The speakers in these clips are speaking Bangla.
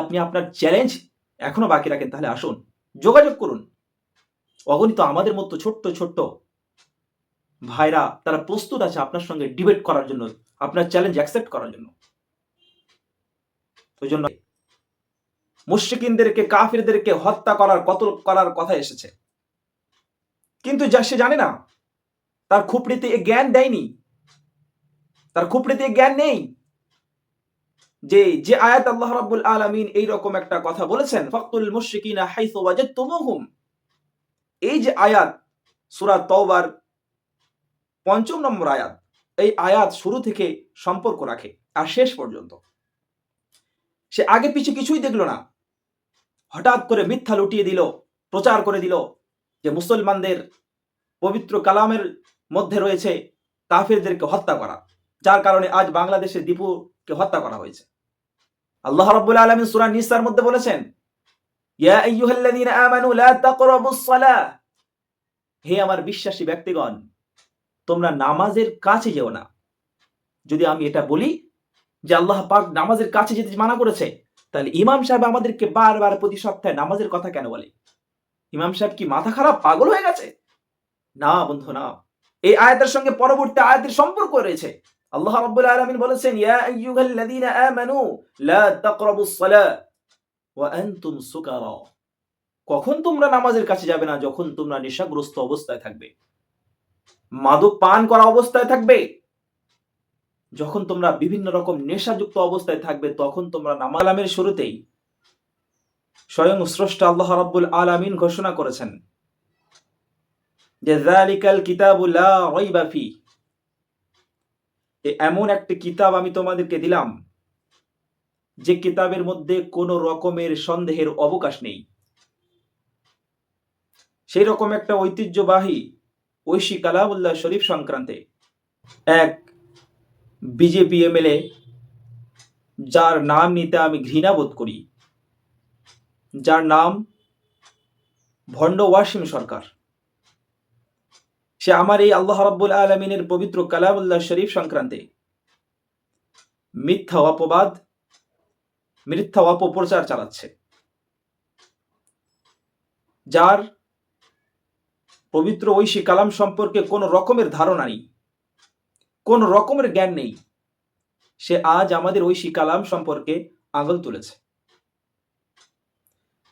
আপনি আপনার চ্যালেঞ্জ এখনও বাকি রাখেন, তাহলে আসুন, যোগাযোগ করুন। অগণিত আমাদের মতো ছোট্ট ছোট্ট ভাইরা, তারা প্রস্তুত আছে আপনার সঙ্গে ডিবেট করার জন্য, আপনার চ্যালেঞ্জ অ্যাকসেপ্ট করার জন্য। ওই জন্য মুশ্রিকিনদেরকে কাফিরদেরকে হত্যা করার কত, করার কথা এসেছে। কিন্তু যা সে জানে না, তার খুপড়িতে জ্ঞান দেয়নি। তার খুপড়িতে জ্ঞান নেই। যে যে আয়াত আল্লাহ রাব্বুল আলামিন এই রকম একটা কথা বলেছেন, ফাকতুল মুশরিকিনা হাইসু ওয়াজাদতুমুহুম। এই যে আয়াত, সূরা তওবার পঞ্চম নম্বর আয়াত, এই আয়াত শুরু থেকে সম্পর্ক রাখে, আর শেষ পর্যন্ত। সে আগে পিছে কিছুই দেখল না। হঠাৎ করে মিথ্যা লুটিয়ে দিল, প্রচার করে দিল, যে মুসলমানদের পবিত্র কালামের মধ্যে রয়েছে কাফিরদেরকে হত্যা করা, যার কারণে আজ বাংলাদেশের দীপুকে হত্যা করা হয়েছে। আল্লাহ রাব্বুল আলামিন সূরা নিসার মধ্যে বলেছেন, ইয়া আইয়ুহাল্লাযীনা আমানু লা তাকরাবুস সালাহ। হে আমার বিশ্বাসী ব্যক্তিগণ, তোমরা নামাজের কাছে যেও না। যদি আমি এটা বলি যে আল্লাহ পাক নামাজের কাছে যেতে মানা করেছে, তাহলে ইমাম সাহেব আমাদেরকে বারবার প্রতি সপ্তাহে নামাজের কথা কেন বলে? ইমাম সাহেব কি মাথা খারাপ, পাগল হয়ে গেছে? না বন্ধু, না। এই আয়াতের সঙ্গে পরবর্তী আয়াতের সম্পর্ক রয়েছে। আল্লাহ রাব্বুল আলামিন বলেছেন, ইয়া আইয়ুহাল্লাযীনা আমানু, লা তাকরাবুস সালাহ ওয়া আনতুম সুকারা। কখন তোমরা নামাজের কাছে যাবে না যখন তোমরা নেশাগ্রস্ত অবস্থায় থাকবে? মাদক পান করা অবস্থায় থাকবে? যখন তোমরা বিভিন্ন রকম নেশাযুক্ত অবস্থায় থাকবে, তখন তোমরা নামালামের শুরুতেই স্বয়ং স্রষ্টা আল্লাহ রাব্বুল আলামিন ঘোষণা করেছেন যে, যালিকাল কিতাবু লা রাইবা ফি। এমন একটি কিতাব আমি তোমাদেরকে দিলাম, যে কিতাবের মধ্যে কোনো রকমের সন্দেহের অবকাশ নেই। সেই রকম একটা ঐতিহ্যবাহী ঐশী কালামুল্লাহ শরীফ সংক্রান্তে এক বিজেপি এমএলএ, যার নাম নিতে আমি ঘৃণা বোধ করি, যার নাম ভণ্ড ওয়াসিম সরকার। সে আমার এই আল্লাহ রাব্বুল আলমিনের পবিত্র কালামুল্লাহ শরীফ সংক্রান্তে মিথ্যা অপবাদ, মিথ্যা অপপ্রচার চালাচ্ছে। যার পবিত্র ঐশী কালাম সম্পর্কে কোনো রকমের ধারণা নেই, কোন রকমের জ্ঞান নেই, সে আজ আমাদের ঐশী কালাম সম্পর্কে আঙুল তুলেছে।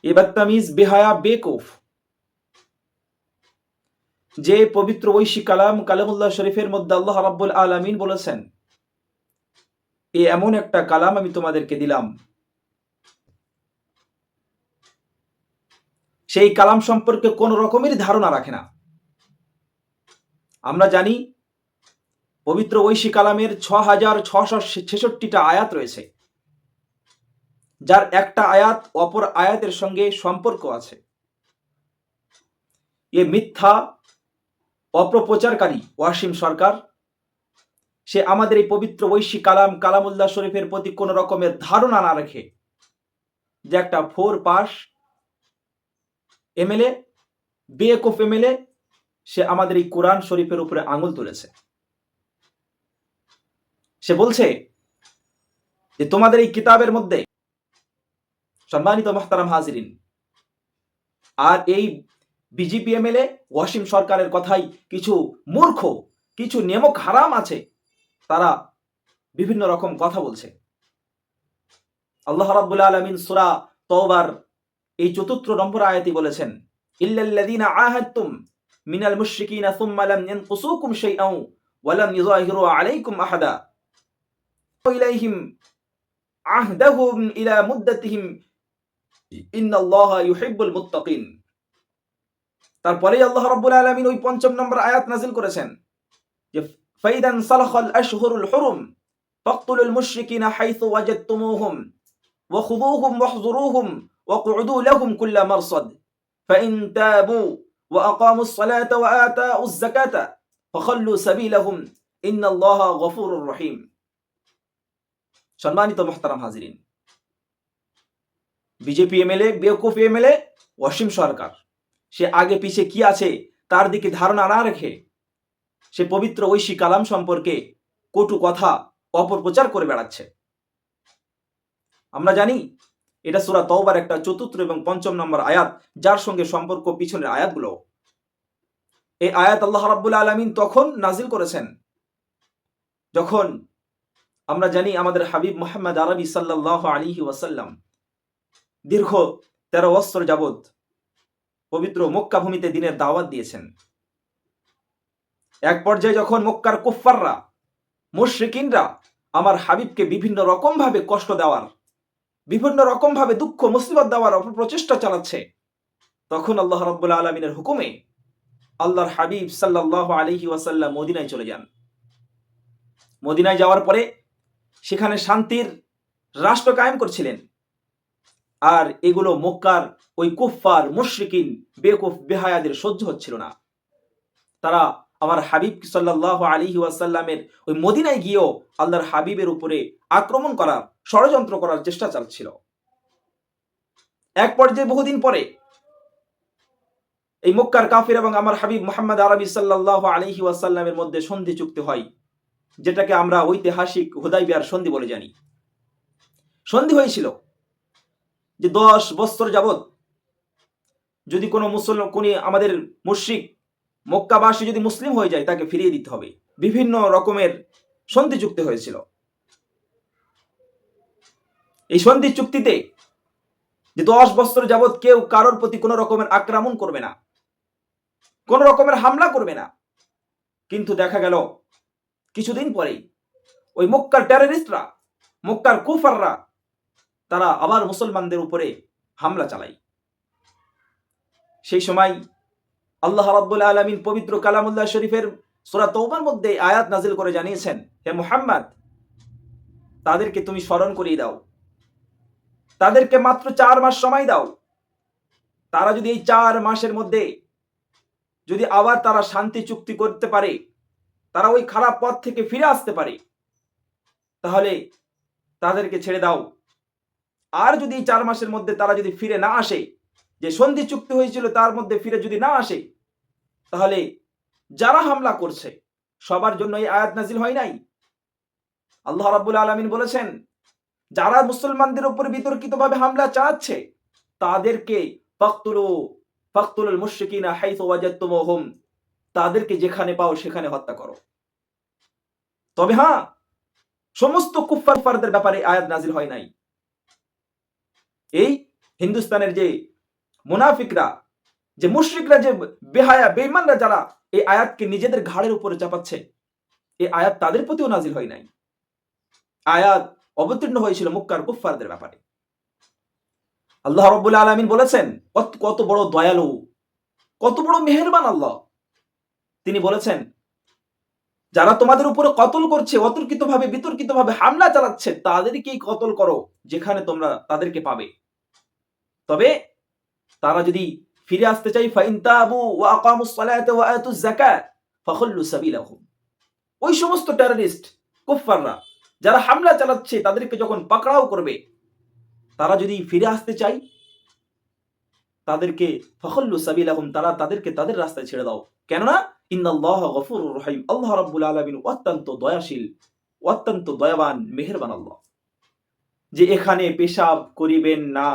এবার তামিজ বেহায়া, বেকফ যে পবিত্র ঐশী কালাম কালামুল্লাহ শরীফের মধ্যে আল্লাহ রাব্বুল আলামিন বলেছেন, এ এমন একটা কালাম আমি তোমাদেরকে দিলাম। সেই কালাম সম্পর্কে কোন রকমের ধারণা রাখে না। আমরা জানি পবিত্র ঐশী কালামের ছ হাজার ছশো ছেষট্টিটা আয়াত রয়েছে, যার একটা আয়াত অপর আয়াতের সঙ্গে সম্পর্ক আছে। এ মিথ্যা অপপ্রচারকারী ওয়াসিম সরকার। সে আমাদের এই পবিত্র ঐশী কালাম, কালামুল্লাহ শরীফের প্রতি কোন রকমের ধারণা না রেখে যে একটা ফোর পাস এমএলএ বিএকফ এমএলএ, সে আমাদের এই কোরআন শরীফের উপরে আঙুল তুলেছে। সে বলছে যে, তোমাদের এই কিতাবের মধ্যে সম্মানিত মোহতারাম হাজিরিন, আর এই বিজেপি এমএলএ ওয়াসিম সরকারের কথাই কিছু মূর্খ, কিছু নেমক হারাম আছে, তারা বিভিন্ন রকম কথা বলছে। আল্লাহ রাব্বুল আলামিন সূরা তওবার এই চতুর্থ নম্বর আয়াতি বলেছেন, ইল্লাল্লাযীনা আহাদতুম মিনাল মুশরিকিনা সুম্মা লাম ইয়ানকুসুকুম শাইআন ওয়া লাম ইযাহিরু আলাইকুম আহাদা ইলাইহিম আহদাহুম ইলা মুদ্দাতিহিম ইন্নাল্লাহা ইউহিব্বুল মুত্তাকিন। তারপরে আল্লাহ রাব্বুল আলামিন ওই পঞ্চম নম্বর আয়াত নাযিল করেছেন যে ফাইদান সালাখাল আশহুরুল হুরুম ফাকতুলুল মুশরিকিনা হাইথু ওয়াজাদতুমুহুম وخذوهم واحضروهم واقعدوا لهم كل مرصد فإن تابوا وأقاموا الصلاة وآتاءوا الزكاة فخلوا سبيلهم إن الله غفور رحيم সম্মানিত মোহতারাম হাজিরিন BJP MLA বেওকুফ MLA Wasim Sarkar সে আগে পিছে কি আছে, তার দিকে ধারণা না রেখে সে পবিত্র ঐশী কালাম সম্পর্কে কটু কথা অপপ্রচার করে বেড়াচ্ছে। আমরা জানি এটা সুরা তওবার একটা চতুর্থ এবং পঞ্চম নম্বর আয়াত, যার সঙ্গে সম্পর্ক পিছনের আয়াতগুলো। এই আয়াত আল্লাহ রাব্বুল আলামিন তখন নাজিল করেছেন। যখন আমরা জানি আমাদের হাবিব মোহাম্মদ আরবি সাল্লাহ আলিহি ওয়াসাল্লাম দীর্ঘ তেরো বছর যাবৎ পবিত্র মক্কা ভূমিতে দিনের দাওয়াত দিয়েছেন। এক পর্যায়ে যখন মক্কার কুফফাররা, মুশরিকিনরা আমার হাবিবকে বিভিন্ন রকম ভাবে কষ্ট দেওয়ার, বিভিন্ন রকম ভাবে দুঃখ, মুসিবত দেওয়ার প্রচেষ্টা চালাচ্ছে, তখন আল্লাহ রব্বুল আলমিনের হুকুমে আল্লাহর হাবিব সাল্লাহ আলহি ওয়াসাল্লাম মদিনায় চলে যান। মদিনায় যাওয়ার পরে সেখানে শান্তির রাষ্ট্র কায়েম করছিলেন। আর এগুলো মক্কার ওই কুফফার মুশরিকিন, বেকুফ, বেহায়াদের সহ্য হচ্ছিল না। তারা আমার হাবিব সাল্লাহ আলী ওয়াসাল্লামের ওই মদিনায় গিয়েও আল্লাহর হাবিবের উপরে আক্রমণ করার, ষড়যন্ত্র করার চেষ্টা চালছিল এক পর্যায়ে বহুদিন পরে এই মক্কার কাফির এবং আমার হাবিব মোহাম্মদ আরবি সাল্লাহ আলহি ওয়াসাল্লামের মধ্যে সন্ধি চুক্তি হয়, যেটাকে আমরা ঐতিহাসিক হুদাইবিয়ার সন্ধি বলে জানি। সন্ধি হয়েছিল যে দশ বছর যাবৎ যদি কোনো মুসলমান, কোন আমাদের মুশ্রিক মক্কাবাসী যদি মুসলিম হয়ে যায়, তাকে ফিরিয়ে দিতে হবে। বিভিন্ন রকমের সন্ধি চুক্তি হয়েছিল। এই সন্ধি চুক্তিতে যে দশ বছর যাবৎ কেউ কারোর প্রতি কোনো রকমের আক্রমণ করবে না, কোন রকমের হামলা করবে না। কিন্তু দেখা গেল, কিছুদিন পরেই ওই মক্কার টেররিস্টরা মক্কার কুফাররা তারা আবার মুসলমানদের উপরে হামলা চালায়। সেই সময় আল্লাহ রাব্বুল আলমিন পবিত্র কালামুল্লাহ শরীফের সোরা তৌবার মধ্যে আয়াত নাজিল করে জানিয়েছেন, হে মুহাম্মদ, তাদেরকে তুমি স্মরণ করিয়ে দাও। তাদেরকে মাত্র চার মাস সময় দাও। তারা যদি এই চার মাসের মধ্যে যদি আবার তারা শান্তি চুক্তি করতে পারে, তারা ওই খারাপ পথ থেকে ফিরে আসতে পারে, তাহলে তাদেরকে ছেড়ে দাও। আর যদি চার মাসের মধ্যে তারা যদি ফিরে না আসে, যে সন্ধি চুক্তি হয়েছিল তার মধ্যে ফিরে যদি না আসে, তাহলে যারা হামলা করছে, সবার জন্য এই আয়াত নাজিল হয় নাই? আল্লাহ রাব্বুল আলমিন বলেছেন, যারা মুসলমানদের উপর বিতর্কিতভাবে হামলা চালাচ্ছে তাদেরকে তাদেরকে যেখানে পাও সেখানে হত্যা করো। তবে হ্যাঁ সমস্ত কুফফারদের ব্যাপারে আয়াত নাজিল হয় নাই। এই হিন্দুস্তানের যে মুনাফিকরা, যে মুশরিকরা, যে বেহায়া বেইমানরা যারা এই আয়াতকে নিজেদের ঘাড়ের উপরে চাপাচ্ছে, এই আয়াত তাদের প্রতিও নাজিল হয় নাই। আয়াত অবতীর্ণ হয়েছিল মুক্কার কুফফারদের ব্যাপারে। আল্লাহ রব্বুল আলমিন বলেছেন, কত বড় দয়ালু, কত বড় মেহেরবান আল্লাহ। তিনি বলেছেন, যারা তোমাদের উপরে কতল করছে অতর্কিত ভাবে বিতর্কিত ভাবে হামলা চালাচ্ছে, তাদেরকেই কতল করো, যেখানে তোমরা তাদেরকে পাবে। তবে তারা যদি ফিরে আসতে চাই ফাইন তাবু ওয়া আকামুস ওয়া আতুজ যাকাত সাবিলাহুম ওই সমস্ত টেররিস্ট কুফফাররা যারা হামলা চালাচ্ছে, তাদেরকে যখন পাকড়াও করবে, তারা যদি ফিরে আসতে চাই তাদেরকে ফখল্লু সাবিলাহুম তারা তাদেরকে তাদের রাস্তায় ছেড়ে দাও। কেননা ইন্নাল্লাহ গফুরুর রহিম। আল্লাহ রাব্বুল আলামিন অত্যন্ত দয়াশীল, অত্যন্ত দয়াবান, মেহেরবান আল্লাহ। যে এখানে পেশাব করিবেন না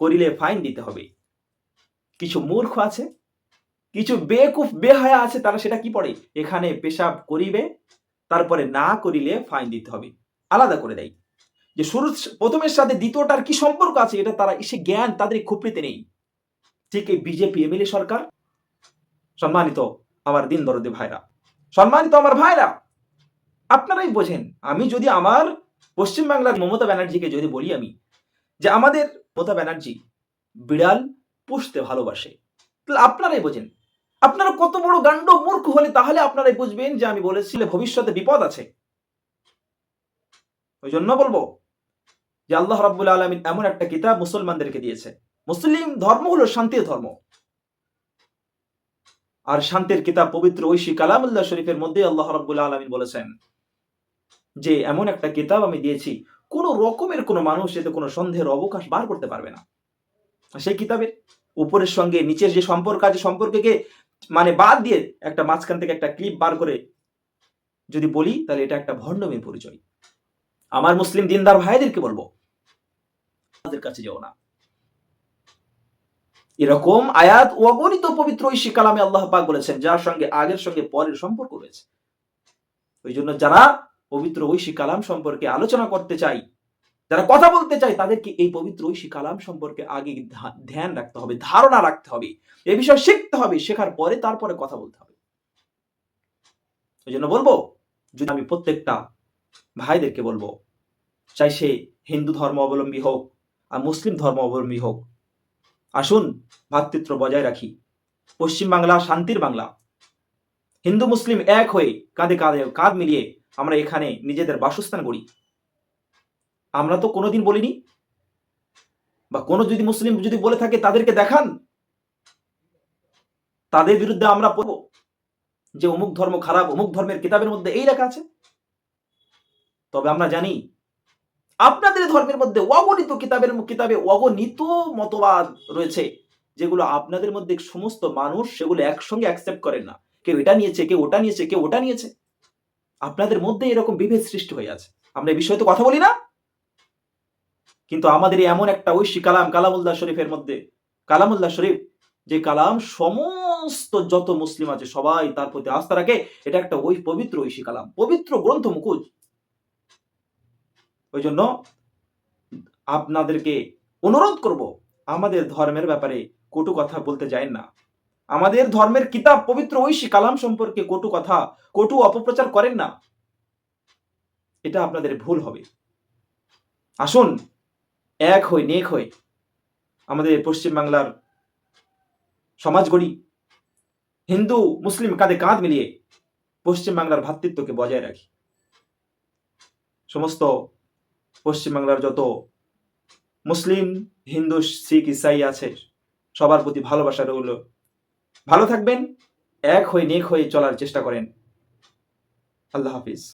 করিলে ফাইন দিতে হবে। কিছু মূর্খ আছে, কিছু বেকুফ, বেহায়া আছে, তারা সেটা কি পড়ে? এখানে পেশাব করিবে, তারপরে না করিলে ফাইন দিতে হবে। আলাদা করে দেয়। যে শুরু প্রথমের সাথে দ্বিতীয়টার কি সম্পর্ক আছে, এটা তারা সে জ্ঞান তাদের খুপড়িতে নেই। ঠিক এই বিজেপি এমএলএ সরকার, সম্মানিত আমার দিন দরদে ভাইরা, সম্মানিত আমার ভাইরা, আপনারাই বোঝেন, আমি যদি আমার পশ্চিমবাংলার মমতা ব্যানার্জিকে যদি বলি আমি, যে আমাদের মমতা ব্যানার্জি বিড়াল পুষতে ভালোবাসে। তাহলে আপনারাই বোঝেন। আপনারা কত বড় গান্ড মূর্খ হলে তাহলে আপনারাই বুঝবেন যে আমি বলেছিলে ভবিষ্যতে বিপদ আছে। ওই জন্য বলব যে আল্লাহ রাব্বুল আলমিন এমন একটা কিতাব মুসলমানদেরকে দিয়েছে। মুসলিম ধর্ম হলো শান্তির ধর্ম। আর শান্তির কিতাব পবিত্র ঐশী কালামুল্লাহ শরীফের মধ্যে আল্লাহ রাব্বুল আলমিন বলেছেন যে, এমন একটা কিতাব আমি দিয়েছি কোন রকমের কোনো মানুষ এতে কোনো সন্দেহের অবকাশ বার করতে পারবে না। সেই কিতাবের উপরের সঙ্গে নিচের যে সম্পর্ক আছে, সম্পর্ককে মানে বাদ দিয়ে একটা মাঝখান থেকে একটা ক্লিপ বার করে যদি বলি, তাহলে এটা একটা ভণ্ডমের পরিচয়। আমার মুসলিম দিনদার ভাইদেরকে বলব, তাদের কাছে যেও না। এরকম আয়াত অগণিত পবিত্র ঐশী কালামে আল্লাহ পাক বলেছেন, যার সঙ্গে আগের সঙ্গে পরের সম্পর্ক রয়েছে। ওই জন্য যারা পবিত্র ঐশী কালাম সম্পর্কে আলোচনা করতে চাই। যারা কথা বলতে চাই তাদেরকে এই পবিত্র ঐশী কালাম সম্পর্কে আগে ধ্যান রাখতে হবে, ধারণা রাখতে হবে। এ বিষয়ে শিখতে হবে, শেখার পরে তারপরে কথা বলতে হবে। ওই জন্য বলব, যদি আমি প্রত্যেকটা ভাইদেরকে বলব, চাই সে হিন্দু ধর্ম অবলম্বী হোক আর মুসলিম ধর্ম অবলম্বী হোক, আসুন ভ্রাতৃত্ব বজায় রাখি। পশ্চিম বাংলা শান্তির বাংলা। হিন্দু, মুসলিম এক হয়ে কাঁধে কাঁধে কাঁধ মিলিয়ে আমরা এখানে নিজেদের বাসস্থান করি আমরা তো কোনোদিন বলিনি, বা কোনো যদি মুসলিম যদি বলে থাকে তাদেরকে দেখান, তাদের বিরুদ্ধে আমরা পড়ব যে অমুক ধর্ম খারাপ, অমুক ধর্মের কিতাবের মধ্যে এই লেখা আছে। তবে আমরা জানি, আপনাদের ধর্মের মধ্যে অগণিত কিতাবের কিতাবে অগণিত মতবাদ রয়েছে, যেগুলো আপনাদের মধ্যে সমস্ত মানুষ সেগুলো একসঙ্গে অ্যাকসেপ্ট করেন না। কেউ এটা নিয়েছে, কেউ ওটা নিয়েছে, কেউ ওটা নিয়েছে। আপনাদের মধ্যে এরকম বিভেদ সৃষ্টি হয়ে আছে। আমরা এই বিষয়ে তো কথা বলি না। কিন্তু আমাদের এমন একটা ঐশী কালাম, কালামুল্লাহ শরীফের মধ্যে, কালামুল্লাহ শরীফ যে কালাম সমস্ত যত মুসলিম আছে সবাই তার প্রতি আস্থা রাখে, এটা একটা ওই পবিত্র ঐশী কালাম, পবিত্র গ্রন্থ মুকুজ ওই জন্য আপনাদেরকে অনুরোধ করব, আমাদের ধর্মের ব্যাপারে কটু কথা বলতে যায় না। আমাদের ধর্মের কিতাব পবিত্র ঐশী কালাম সম্পর্কে কটু কথা, কটু অপপ্রচার করেন না। এটা আপনাদের ভুল হবে। আসুন, এক হই, নেক হই, আমাদের পশ্চিম বাংলার সমাজ গড়ি হিন্দু, মুসলিম কাঁধে কাঁধ মিলিয়ে পশ্চিম বাংলার ভ্রাতৃত্বকে বজায় রাখি। সমস্ত পশ্চিম বাংলার যত মুসলিম, হিন্দু, শিখ, ইসাই আছে, সবার প্রতি ভালোবাসা রইল। ভালো থাকবেন এক হয়ে নেক হয়ে চলার চেষ্টা করেন। আল্লাহ হাফিজ।